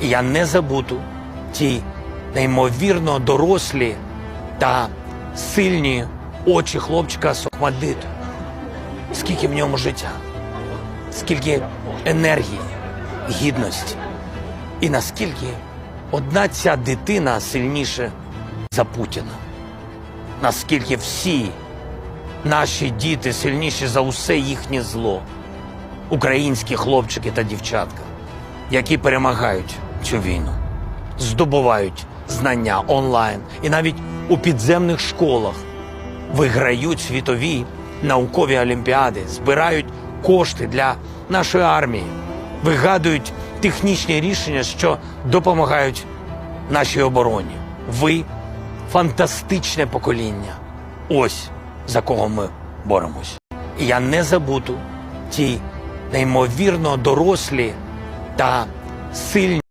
І я не забуду ті неймовірно дорослі та сильні очі хлопчика з Охмаддиту. Скільки в ньому життя, скільки енергії, гідності. І наскільки одна ця дитина сильніше за Путіна. Наскільки всі наші діти сильніші за усе їхнє зло. Українські хлопчики та дівчатка, які перемагають цю війну, здобувають знання онлайн і навіть у підземних школах виграють світові наукові олімпіади, збирають кошти для нашої армії, вигадують технічні рішення, що допомагають нашій обороні. Ви фантастичне покоління. Ось за кого ми боремось. І я не забуду ті неймовірно дорослі та сильні.